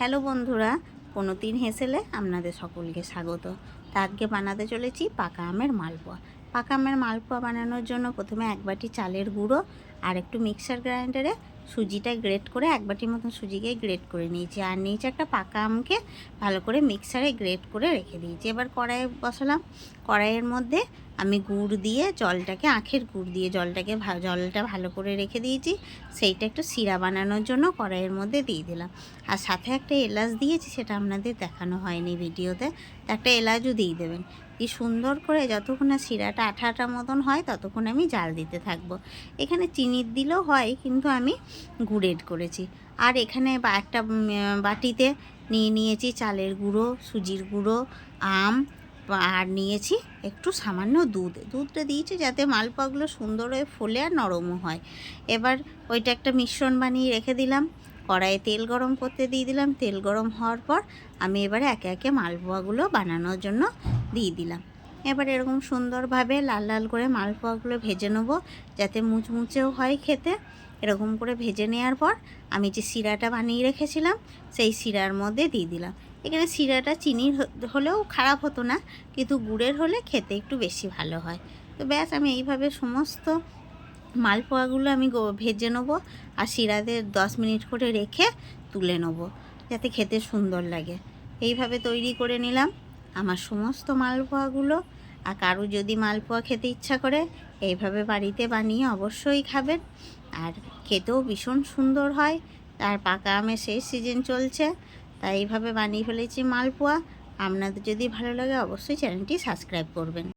Hello বন্ধুরা কোনো দিন হেসেলে আপনাদের সকলকে স্বাগত। তা আজকে বানাতে চলেছি পাকা আমের মালপোয়া। পাকা আমের মালপোয়া বানানোর জন্য প্রথমে এক বাটি চালের গুঁড়ো আর একটু মিক্সার গ্রাইন্ডারে সুজিটা গ্রেট করে এক বাটির মতন সুজিকে গ্রেট করে নিয়েছি। আর নিয়েছি একটা পাকা আমকে ভালো করে মিক্সারে গ্রেট করে রেখে দিয়েছি। এবার কড়াই বসালাম। কড়াইয়ের মধ্যে আমি গুড় দিয়ে জলটাকে, আখের গুড় দিয়ে জলটাকে জলটা ভালো করে রেখে দিয়েছি। সেইটা একটু শিরা বানানোর জন্য কড়াইয়ের মধ্যে দিয়ে দিলাম। আর সাথে একটা এলাচ দিয়েছি, সেটা আপনাদের দেখানো হয়নি ভিডিওতে। একটা এলাচও দিয়ে দেবেন। এই সুন্দর করে যতক্ষণ না শিরাটা আঠা আঠা মতন হয়, ততক্ষণ আমি জাল দিতে থাকব। এখানে চিনির দিলেও হয়, কিন্তু আমি গুড়ের করেছি। আর এখানে বা একটা বাটিতে নিয়ে নিয়েছি চালের গুঁড়ো, সুজির গুঁড়ো, আম, আর নিয়েছি একটু সামান্য দুধ। দুধটা দিয়েছি যাতে মালপোয়াগুলো সুন্দর হয়ে ফোলে আর নরমও হয়। এবার ওইটা একটা মিশ্রণ বানিয়ে রেখে দিলাম। কড়াইয়ে তেল গরম করতে দিয়ে দিলাম। তেল গরম হওয়ার পর আমি এবারে একে একে মালপোয়াগুলো বানানোর জন্য দিয়ে দিলাম। এবার এরকম সুন্দরভাবে লাল লাল করে মালপোয়াগুলো ভেজে নেব, যাতে মুচমুচেও হয় খেতে। এরকম করে ভেজে নেওয়ার পর আমি যে শিরাটা বানিয়ে রেখেছিলাম, সেই শিরার মধ্যে দিয়ে দিলাম। এখানে শিরাটা চিনির হলেও খারাপ হতো না, কিন্তু গুড়ের হলে খেতে একটু বেশি ভালো হয়। তো ব্যাস, আমি এইভাবে সমস্ত মালপোয়াগুলো আমি ভেজে নেব আর শিরাতে দশ মিনিট করে রেখে তুলে নেব, যাতে খেতে সুন্দর লাগে। এইভাবে তৈরি করে নিলাম। আমার সমস্ত মালপোয়াগুলো, আর কারও যদি মালপোয়া খেতে ইচ্ছা করে, এইভাবে বাড়িতে বানিয়ে অবশ্যই খাবেন। আর খেতেও ভীষণ সুন্দর হয়, আর পাকা আমের সেই সিজন চলছে, তাই এইভাবে বানিয়ে ফেলেছি মালপোয়া। আপনাদের যদি ভালো লাগে অবশ্যই চ্যানেলটি সাবস্ক্রাইব করবেন।